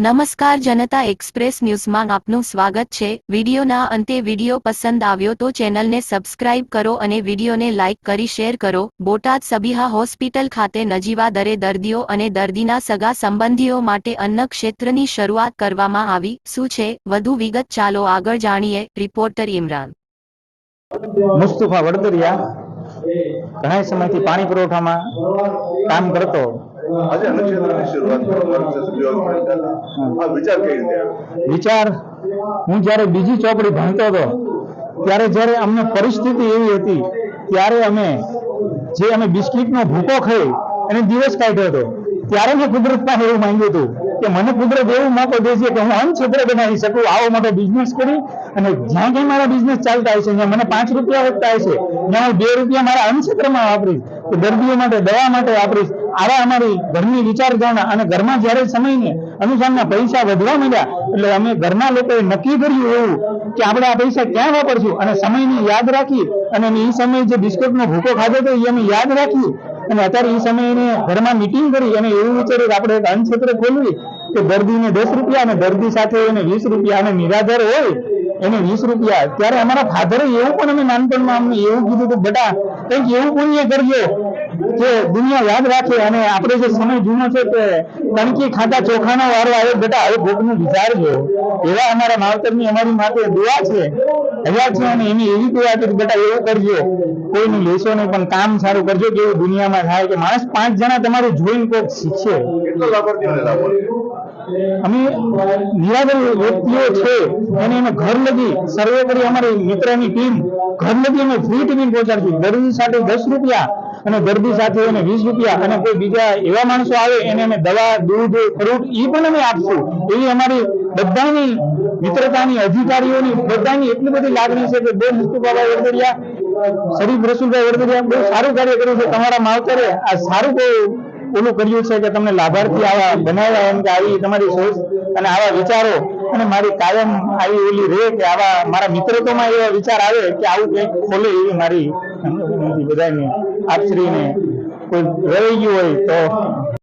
નમસ્કાર જનતા એક્સપ્રેસ ન્યૂઝમાં આપનું સ્વાગત છે. વિડીયોના અંતે વીડિયો પસંદ આવ્યો તો ચેનલને સબસ્ક્રાઇબ કરો અને વિડીયોને લાઇક કરી શેર કરો. બોટાદ સબીહા હોસ્પિટલ ખાતે નજીવા દરે દર્દીઓ અને દર્દીના સગા સંબંધીઓ માટે અન્ન ક્ષેત્રની શરૂઆત કરવામાં આવી. શું છે? વધુ વિગત ચાલો આગળ જાણીએ. રિપોર્ટર ઇમરાન. મુસ્તુફા વડદરિયા, ઘણા સમયથી પાણી પુરવઠામાં કામ કરતો વિચાર હું જ્યારે બીજી ચોપડી ભણતો હતો, ત્યારે જ્યારે અમને પરિસ્થિતિ એવી હતી, ત્યારે અમે જે અમે બિસ્કિટનો ભૂકો ખાઈ અને દિવસ કાઢ્યો હતો, ત્યારે મેં કુદરત પાસે એવું માંગ્યું હતું કે મને કુદરત એવું મોકો દેશે કે હું અન્ન બનાવી શકું, આવો મોટો બિઝનેસ કરું અને જ્યાં ક્યાં મારા બિઝનેસ ચાલતા હશે ત્યાં મને પાંચ રૂપિયા વધતા હશે ત્યાં હું બે રૂપિયા મારા અન્ન વાપરીશ. કે દર્દીઓ માટે, દવા માટે વાપરીશ. આવા અમારી ઘરની વિચારધારણા અને ઘરમાં જ્યારે સમયને અનુસારના પૈસા વધવા મળ્યા એટલે અમે ઘરના લોકોએ નક્કી કર્યું એવું કે આપણે આ પૈસા ક્યાં વાપરશું? અને સમયને યાદ રાખી અને એ સમયે જે બિસ્કુટનો ભૂકો ખાધો હતો, એ અમે યાદ રાખ્યું અને અત્યારે એ સમયે ઘરમાં મિટિંગ કરી અને એવું વિચાર્યું કે આપણે એક અન્નક્ષેત્ર ખોલવી કે દર્દીને દસ રૂપિયા અને દર્દી સાથે એને વીસ રૂપિયા અને નિરાધાર હોય એને વીસ રૂપિયા. ત્યારે અમારા ફાધરે એવું પણ અમે નાનપણમાં અમને એવું કીધું કે બેટા કંઈક એવું પુણ્ય કરજો કે દુનિયા યાદ રાખે અને આપણે જે સમય જૂનો છે કે તણકી ખાતા ચોખાનો વારો આવે બેટા, હવે ભોગનું વિચારજો એવા અમારા માવતરની અમારી માટે દુઆ છે. હજાર છે અને એની એવી દુઆ છે કે બેટા, એવું કરજો. કોઈનું લેશો નહીં, પણ કામ સારું કરજો. કે એવું દુનિયામાં થાય કે માણસ પાંચ જણા તમારું જોઈને કોઈક શીખશે? અમે નિરાધાર વ્યક્તિઓ છે. એને અમે ઘર લગી સર્વે કરી અમારી મિત્રની ટીમ, ઘર લગી અમે ફ્રી ટિફિન પહોંચાડશું. દર્દી સાથે દસ રૂપિયા અને દર્દી સાથે વીસ રૂપિયા અને કોઈ બીજા એવા માણસો આવે એને અમે દવા, દૂધ ફ્રૂટ એ પણ અમે આપશું. એવી અમારી બધાની મિત્રતાની, અધિકારીઓની બધાની એટલી બધી લાગણી છે કે બે મુસ્તુફાભાઈ વડદરિયા શરીફ રસુલભાઈ વડદરિયા બહુ સારું કાર્ય કર્યું છે. તમારા માવતરે આ સારું બહુ ઓલું કર્યું છે કે તમને લાભાર્થી આવા બનાવ્યા એમ કે આવી તમારી સોચ અને આવા વિચારો અને મારી કાયમ આવી ઓલી રહે કે આવા મારા મિત્રત્વમાં એવા વિચાર આવે કે આવું કંઈક ખોલે એવી મારી બધાને આપશ્રીને કોઈ રહી ગયું હોય તો